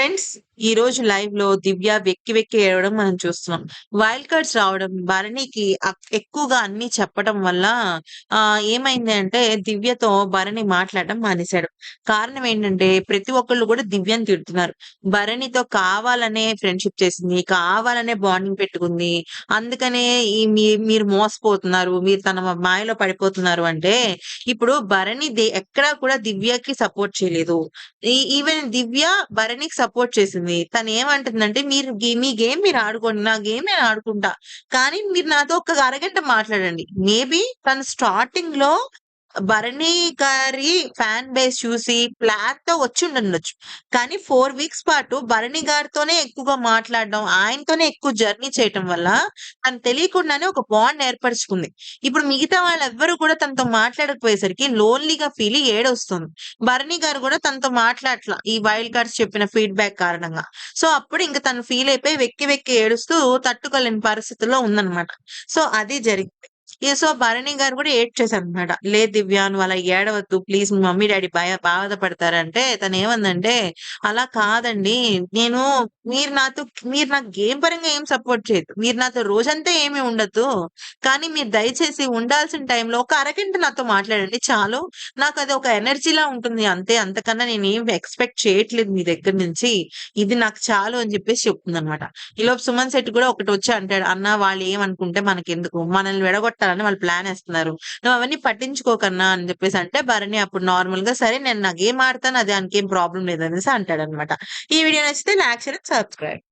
Friends ఈ రోజు లైవ్లో దివ్య వెక్కి వెక్కి ఏడవడం మనం చూస్తున్నాం. వైల్డ్ కార్డ్స్ రావడం భరణికి ఎక్కువగా అన్ని చెప్పడం వల్ల ఆ ఏమైంది అంటే దివ్యతో భరణి మాట్లాడడం మానేశాడు. కారణం ఏంటంటే ప్రతి ఒక్కళ్ళు కూడా దివ్యని తిడుతున్నారు. భరణితో కావాలనే ఫ్రెండ్షిప్ చేసింది కావాలనే బాండింగ్ పెట్టుకుంది. అందుకనే ఈ మీ- మీరు మోసపోతున్నారు మీరు తన మాయలో పడిపోతున్నారు అంటే ఇప్పుడు భరణి ఎక్కడా కూడా దివ్యకి సపోర్ట్ చేయలేదు. ఈ- ఈవెన్ దివ్య భరణికి సపోర్ట్ చేసింది. తను ఏమంటుందంటే మీరు మీ గేమ్ మీరు ఆడుకోండి నా గేమ్ నేను ఆడుకుంటా. కానీ మీరు నాతో ఒక అరగంట మాట్లాడండి. మేబీ తను స్టార్టింగ్లో భరణి గారి ఫ్యాన్ బేస్ చూసి ప్లాన్తో వచ్చి ఉండొచ్చు. కానీ ఫోర్ వీక్స్ పాటు భరణి గారితోనే ఎక్కువగా మాట్లాడడం ఆయనతోనే ఎక్కువ జర్నీ చేయటం వల్ల తను తెలియకుండానే ఒక బాండ్ ఏర్పరచుకుంది. ఇప్పుడు మిగతా వాళ్ళెవ్వరూ కూడా తనతో మాట్లాడకపోయేసరికి లోన్లీగా ఫీల్ ఏడొస్తుంది. భరణి గారు కూడా తనతో మాట్లాడట్లా ఈ వైల్డ్ కార్డ్స్ చెప్పిన ఫీడ్బ్యాక్ కారణంగా. సో అప్పుడు ఇంకా తను ఫీల్ అయిపోయి వెక్కి వెక్కి ఏడుస్తూ తట్టుకోలేని పరిస్థితుల్లో ఉందన్నమాట. సో అది జరిగింది. సో భరణి గారు కూడా ఏడ్చేశారు అనమాట లే దివ్య నువ్వు అలా ఏడవద్దు ప్లీజ్ మీ మమ్మీ డాడీ భయ బాధపడతారంటే తను ఏమందంటే అలా కాదండి నేను మీరు నాతో మీరు నాకు గేమ్ పరంగా ఏం సపోర్ట్ చేయదు మీరు నాతో రోజంతా ఏమీ ఉండదు కానీ మీరు దయచేసి ఉండాల్సిన టైంలో ఒక అరగంట నాతో మాట్లాడండి చాలు. నాకు అది ఒక ఎనర్జీలా ఉంటుంది అంతే. అంతకన్నా నేను ఏం ఎక్స్పెక్ట్ చేయట్లేదు మీ దగ్గర నుంచి. ఇది నాకు చాలు అని చెప్పేసి చెప్తుంది అనమాట ఈలోపు సుమన్ శెట్టి కూడా ఒకటి వచ్చి అంటాడు అన్న వాళ్ళు ఏమనుకుంటే మనకెందుకు? మనల్ని విడగొట్టాలని వాళ్ళు ప్లాన్ వేస్తున్నారు. నువ్వు అవన్నీ పట్టించుకోకన్నా అని చెప్పేసి అంటే భరణి అప్పుడు నార్మల్గా సరే నేను నాకు ఏం ఆడతాను అది దానికి ఏం ప్రాబ్లం లేదనేసి అంటాడనమాట. ఈ వీడియో నచ్చితే లైక్ షేర్ సబ్స్క్రైబ్